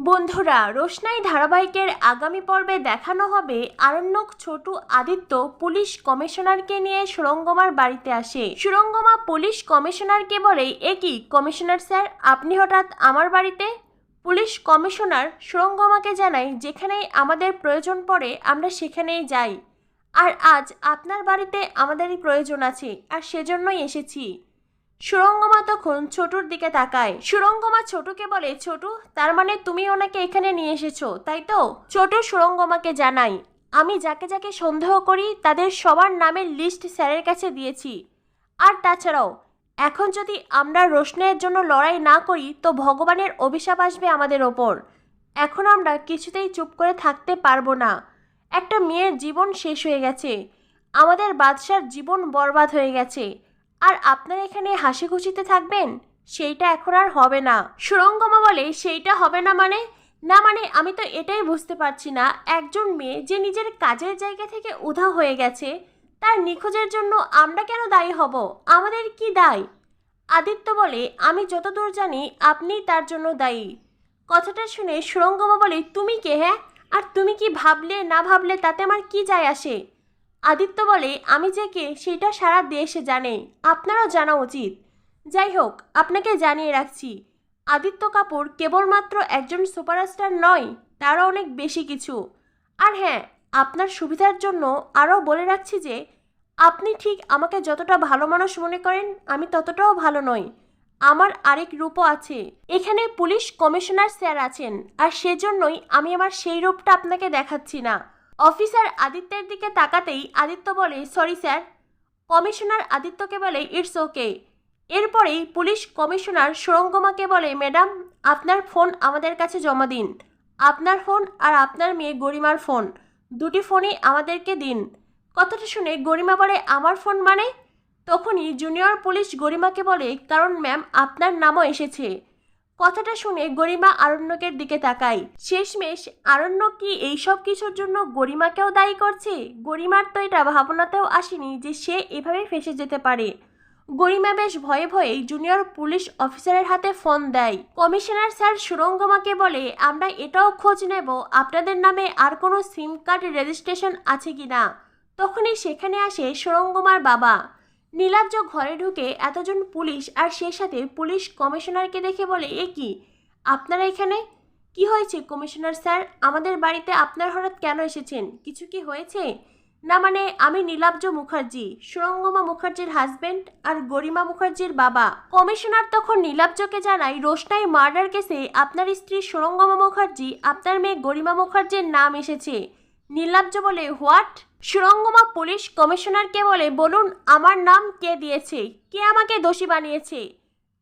বন্ধুরা, রোশনাই ধারাবাহিকের আগামী পর্বে দেখানো হবে আরণ্যক ছোটু আদিত্য পুলিশ কমিশনারকে নিয়ে সুরঙ্গমার বাড়িতে আসে। সুরঙ্গমা পুলিশ কমিশনারকে বলে, এ কি, কমিশনার স্যার, আপনি হঠাৎ আমার বাড়িতে? পুলিশ কমিশনার সুরঙ্গমাকে জানায়, যেখানেই আমাদের প্রয়োজন পড়ে, আমরা সেখানেই যাই। আর আজ আপনার বাড়িতে আমাদেরই প্রয়োজন আছে, আর সেজন্যই এসেছি। সুরঙ্গমা তখন ছোটুর দিকে তাকায়। সুরঙ্গমা ছোটুকে বলে, ছোটু, তার মানে তুমি ওনাকে এখানে নিয়ে এসেছ, তাই তো? ছোটু সুরঙ্গমাকে জানাই আমি যাকে যাকে সন্দেহ করি, তাদের সবার নামের লিস্ট স্যারের কাছে দিয়েছি। আর তাছাড়াও, এখন যদি আমরা রোশনের জন্য লড়াই না করি, তো ভগবানের অভিশাপ আসবে আমাদের ওপর। এখন আমরা কিছুতেই চুপ করে থাকতে পারব না। একটা মেয়ের জীবন শেষ হয়ে গেছে। আমাদের বাদশার জীবন বরবাদ হয়ে গেছে। আর আপনারা এখানে হাসি খুশিতে থাকবেন? সেইটা এখন আর হবে না। সুরঙ্গমা বলে, সেইটা হবে না মানে? না মানে আমি তো এটাই বুঝতে পারছি না। একজন মেয়ে যে নিজের কাজের জায়গা থেকে উধা হয়ে গেছে, তার নিখোঁজের জন্য আমরা কেন দায়ী হব? আমাদের কি দায়? আদিত্য বলে, আমি যতদূর জানি আপনিই তার জন্য দায়ী। কথাটা শুনে সুরঙ্গমা বলে, তুমি কে হ্যাঁ? আর তুমি কি ভাবলে, না ভাবলে তাতে আমার কি যায় আসে? আদিত্য বলে, আমি যে কে, সেটা সারা দেশে জানে। আপনারও জানা উচিত। যাই হোক, আপনাকে জানিয়ে রাখছি, আদিত্য কাপুর কেবলমাত্র একজন সুপারস্টার নয়, তারও অনেক বেশি কিছু। আর হ্যাঁ আপনার সুবিধার জন্য আরও বলে রাখছি যে, আপনি ঠিক আমাকে যতটা ভালো মানুষ মনে করেন, আমি ততটাও ভালো নই। আমার আরেক রূপও আছে। এখানে পুলিশ কমিশনার স্যার আছেন, আর সেজন্যই আমি আমার সেই রূপটা আপনাকে দেখাচ্ছি না। অফিসার আদিত্যের দিকে তাকাতেই আদিত্য বলে, সরি স্যার। কমিশনার আদিত্যকে বলে, ইটস ওকে। এরপরেই পুলিশ কমিশনার সুরঙ্গমাকে বলে, ম্যাডাম, আপনার ফোন আমাদের কাছে জমা দিন। আপনার ফোন আর আপনার মেয়ে গরিমার ফোন। দুটি ফোনই আমাদেরকে দিন। কথাটা শুনে গরিমা বলে, আমার ফোন মানে? তখনই জুনিয়র পুলিশ গরিমাকে বলে, কারণ ম্যাম, আপনার নামও এসেছে। কথাটা শুনে গরিমা আরণ্যকের দিকে তাকায়। শেষমেশ, আরণ্য কি এইসব কিছুর জন্য গরিমাকেও দায়ী করছে? গরিমার তো এটা ভাবনাতেও আসেনি যে সে এভাবে ফেসে যেতে পারে। গরিমা বেশ ভয়ে ভয়ে জুনিয়র পুলিশ অফিসারের হাতে ফোন দেয়। কমিশনার স্যার সুরঙ্গমাকে বলে, আমরা এটাও খোঁজ নেব, আপনাদের নামে আর কোনো সিম কার্ড রেজিস্ট্রেশন আছে কি না তখনই সেখানে আসে সুরঙ্গমার বাবা। নীলাব্জ ঘরে ঢুকে এতজন পুলিশ আর সে সাথে পুলিশ কমিশনারকে দেখে বলে, এ কি? আপনারা এখানে? কি হয়েছে কমিশনার স্যার? আমাদের বাড়িতে আপনার হঠাৎ কেন এসেছেন? কিছু কি হয়েছে? না মানে আমি নীলাব্জ মুখার্জি, সুরঙ্গমা মুখার্জির হাজবেন্ড আর গরিমা মুখার্জির বাবা। কমিশনার তখন নীলাব্জকে জানায়, রোশনাই মার্ডার কেসে আপনার স্ত্রী সুরঙ্গমা মুখার্জি, আপনার মেয়ে গরিমা মুখার্জির নাম এসেছে। নীলাব্জ বলে, হোয়াট? সুরঙ্গমা পুলিশ কমিশনারকে বলে, বলুন, আমার নাম কে দিয়েছে? কে আমাকে দোষী বানিয়েছে?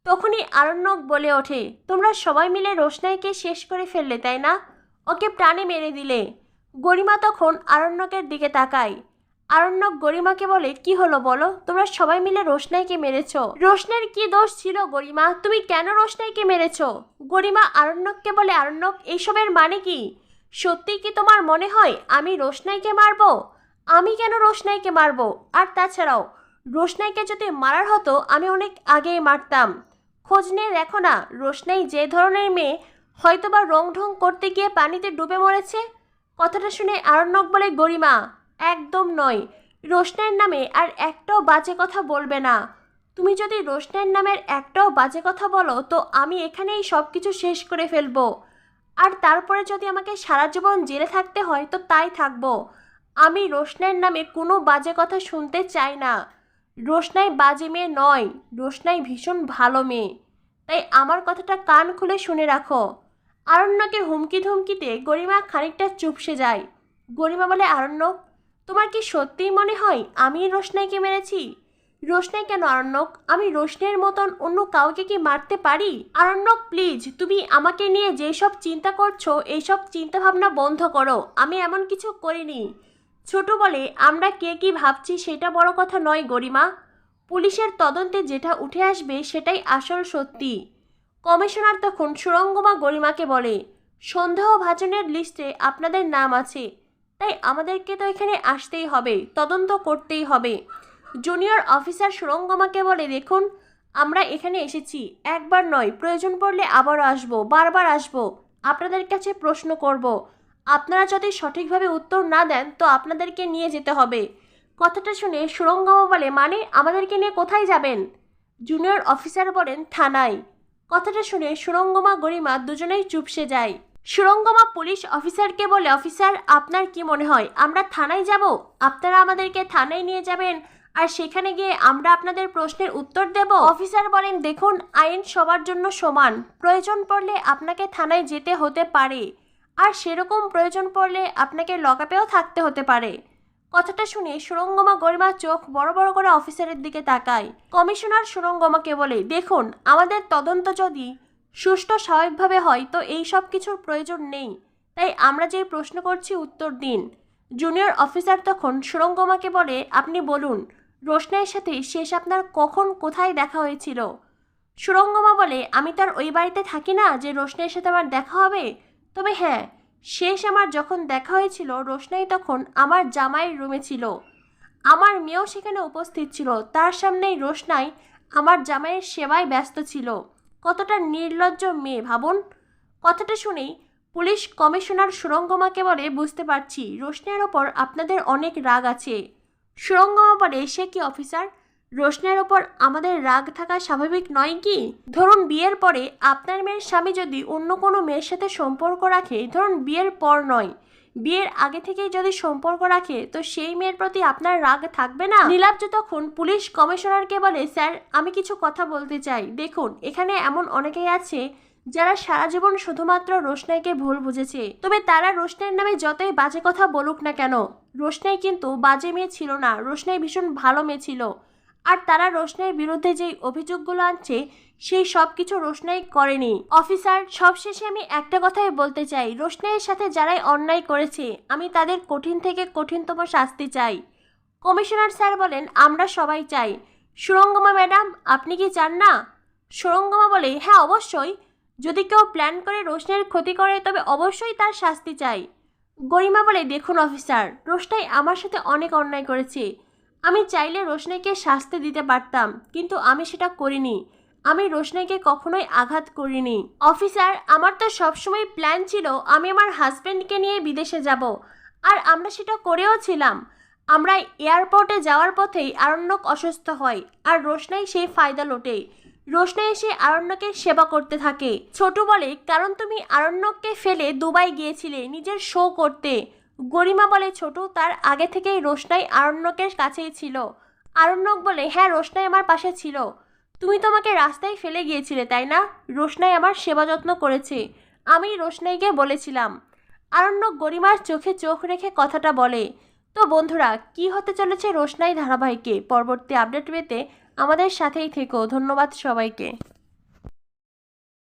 তখনই আরণ্যক বলে ওঠে, তোমরা সবাই মিলে রোশনাইকে শেষ করে ফেললে, তাই না? ওকে প্রাণে মেরে দিলে। গরিমা তখন আরণ্যকের দিকে তাকায়। আরণ্যক গরিমাকে বলে, কি হলো বলো? তোমরা সবাই মিলে রোশনাইকে মেরেছ। রোশনাইয়ের কি দোষ ছিল গরিমা? তুমি কেন রোশনাইকে মেরেছ? গরিমা আরণ্যককে বলে, আরণ্যক, এইসবের মানে কি? সত্যি কি তোমার মনে হয় আমি রোশনাইকে মারবো? আমি কেন রোশনাইকে মারবো? আর তাছাড়াও, রোশনাইকে যদি মারার হতো, আমি অনেক আগেই মারতাম। খোঁজ নিয়ে দেখো না, রোশনাই যে ধরনের মেয়ে, হয়তোবা রং ঢং করতে গিয়ে পানিতে ডুবে মরেছে? কথাটা শুনে আরণ্যক বলে, গরিমা, একদম নয়। রোশনাইয়ের নামে আর একটাও বাজে কথা বলবে না। তুমি যদি রোশনাইয়ের নামের একটাও বাজে কথা বলো, তো আমি এখানেই সব কিছু শেষ করে ফেলব। আর তারপরে যদি আমাকে সারা জীবন জেলে থাকতে হয়, তো তাই থাকব। আমি রোশনাইয়ের নামে কোনো বাজে কথা শুনতে চাই না। রোশনাই বাজে মেয়ে নয়, রোশনাই ভীষণ ভালো মেয়ে। তাই আমার কথাটা কান খুলে শুনে রাখো। আরণ্যকে হুমকি ধুমকিতে গরিমা খানিকটা চুপসে যায়। গরিমা বলে আরণ্যক তোমার কি সত্যিই মনে হয় আমি রোশনাইকে মেরেছি? রোশনাই কেন আরণ্যক? আমি রোশনের মতন অন্য কাউকে কি মারতে পারি? আরণ্যক, প্লিজ, তুমি আমাকে নিয়ে যেসব চিন্তা করছ, এইসব চিন্তা ভাবনা বন্ধ করো। আমি এমন কিছু করিনি। ছোট বলে, আমরা কে কি ভাবছি সেটা বড় কথা নয় গরিমা। পুলিশের তদন্তে যেটা উঠে আসবে সেটাই আসল সত্যি। কমিশনার তখন সুরঙ্গমা গরিমাকে বলে, সন্দেহ সন্দেহভাজনের লিস্টে আপনাদের নাম আছে, তাই আমাদেরকে তো এখানে আসতেই হবে, তদন্ত করতেই হবে। জুনিয়র অফিসার সুরঙ্গমাকে বলে, দেখুন, আমরা এখানে এসেছি, একবার নয়, প্রয়োজন পড়লে আবারও আসব, বারবার আসব, আপনাদের কাছে প্রশ্ন করব। আপনারা যদি সঠিকভাবে উত্তর না দেন, তো আপনাদেরকে নিয়ে যেতে হবে। কথাটা শুনে সুরঙ্গমা বলে মানে আমাদেরকে নিয়ে কোথায় যাবেন? জুনিয়র অফিসার বলেন, থানায়। কথাটা শুনে সুরঙ্গমা, গরিমা দুজনেই চুপসে যায়। সুরঙ্গমা পুলিশ অফিসারকে বলে, অফিসার, আপনার কি মনে হয়, আমরা থানায় যাব? আপনারা আমাদেরকে থানায় নিয়ে যাবেন আর সেখানে গিয়ে আমরা আপনাদের প্রশ্নের উত্তর দেব? অফিসার বলেন, দেখুন, আইন সবার জন্য সমান। প্রয়োজন পড়লে আপনাকে থানায় যেতে হতে পারে। আর সেরকম প্রয়োজন পড়লে আপনাকে লকআপেও থাকতে হতে পারে। কথাটা শুনে সুরঙ্গমা গরিমা চোখ বড় বড় করে অফিসারের দিকে তাকায়। কমিশনার সুরঙ্গমাকে বলে, দেখুন, আমাদের তদন্ত যদি সুষ্ঠু স্বাভাবিকভাবে হয়, তো এই সব কিছুর প্রয়োজন নেই। তাই আমরা যে প্রশ্ন করছি উত্তর দিন। জুনিয়র অফিসার তখন সুরঙ্গমাকে বলে, আপনি বলুন, রোশনাইয়ের সাথে শেষ আপনার কখন, কোথায় দেখা হয়েছিল? সুরঙ্গমা বলে, আমি তার ওই বাড়িতে থাকি না যে রোশনাইয়ের সাথে আমার দেখা হবে? তবে হ্যাঁ শেষ আমার যখন দেখা হয়েছিল, রোশনাই তখন আমার জামাইয়ের রুমে ছিল। আমার মেয়েও সেখানে উপস্থিত ছিল। তার সামনেই রোশনাই আমার জামাইয়ের সেবায় ব্যস্ত ছিল। কতটা নির্লজ্জ মেয়ে, ভাবুন। কথাটা শুনেই পুলিশ কমিশনার সুরঙ্গমাকে বলে, বুঝতে পারছি রোশনের ওপর আপনাদের অনেক রাগ আছে। সুরঙ্গমা বলে, সে কি অফিসার রোশনের ওপর আমাদের রাগ থাকা স্বাভাবিক নয় কি? ধরুন বিয়ের পরে আপনার মেয়ের স্বামী যদি অন্য কোনো মেয়ের সাথে সম্পর্ক রাখে, ধরুন বিয়ের পর নয়, বিয়ের আগে থেকেই যদি সম্পর্ক রাখে, তো সেই মেয়ের প্রতি আপনার রাগ থাকবে না? নীলাব্জ তখন পুলিশ কমিশনারকে বলে, স্যার, আমি কিছু কথা বলতে চাই। দেখুন, এখানে এমন অনেকেই আছে যারা সারা জীবন শুধুমাত্র রোশনাইকে ভুল বুঝেছে। তবে তারা রোশনাইয়ের নামে যতই বাজে কথা বলুক না কেন, রোশনাই কিন্তু বাজে মেয়ে ছিল না। রোশনাই ভীষণ ভালো মেয়ে ছিল। আর তারা রোশনাইয়ের বিরুদ্ধে যেই অভিযোগগুলো আনছে, সেই সব কিছু রোশনাই করেনি। অফিসার, সবশেষে আমি একটা কথাই বলতে চাই। রোশনাইয়ের সাথে যারাই অন্যায় করেছে, আমি তাদের কঠিন থেকে কঠিনতম শাস্তি চাই। কমিশনার স্যার বলেন, আমরা সবাই চাই। সুরঙ্গমা ম্যাডাম, আপনি কি চান না? সুরঙ্গমা বলে হ্যাঁ অবশ্যই। যদি কেউ প্ল্যান করে রোশনের ক্ষতি করে, তবে অবশ্যই তার শাস্তি চাই। গরিমা বলে, দেখুন, অফিসার, রোশনাই আমার সাথে অনেক অন্যায় করেছে। আমি চাইলে রোশনাইকে শাস্তি দিতে পারতাম, কিন্তু আমি সেটা করিনি। আমি রোশনাইকে কখনোই আঘাত করিনি। অফিসার, আমার তো সবসময় প্ল্যান ছিল আমি আমার হাজব্যান্ডকে নিয়ে বিদেশে যাব, আর আমরা সেটা করেও ছিলাম। আমরা এয়ারপোর্টে যাওয়ার পথেই আরণ্যক অসুস্থ হয়, আর রোশনাই সেই ফায়দা লোটে রোশনাই এসে আরণ্যকের সেবা করতে থাকে। ছোট বলে, কারণ তুমি আরণ্যককে ফেলে দুবাই গিয়েছিলে, নিজের শো করতে। গরিমা বলে ছোট তার আগে থেকেই রোশনাই আরণ্যকের কাছেই ছিল। আরণ্যক বলে হ্যাঁ রোশনাই আমার পাশে ছিল। তুমি তোমাকে রাস্তায় ফেলে গিয়েছিলে, তাই না? রোশনাই আমার সেবা যত্ন করেছে। আমি রোশনাইকে বলেছিলাম। আরণ্যক গরিমার চোখে চোখ রেখে কথাটা বলে, তো বন্ধুরা, কি হতে চলেছে রোশনাই ধারাবাহিকে? পরবর্তী আপডেট পেতে আমাদের সাথেই থেকো। ধন্যবাদ সবাইকে।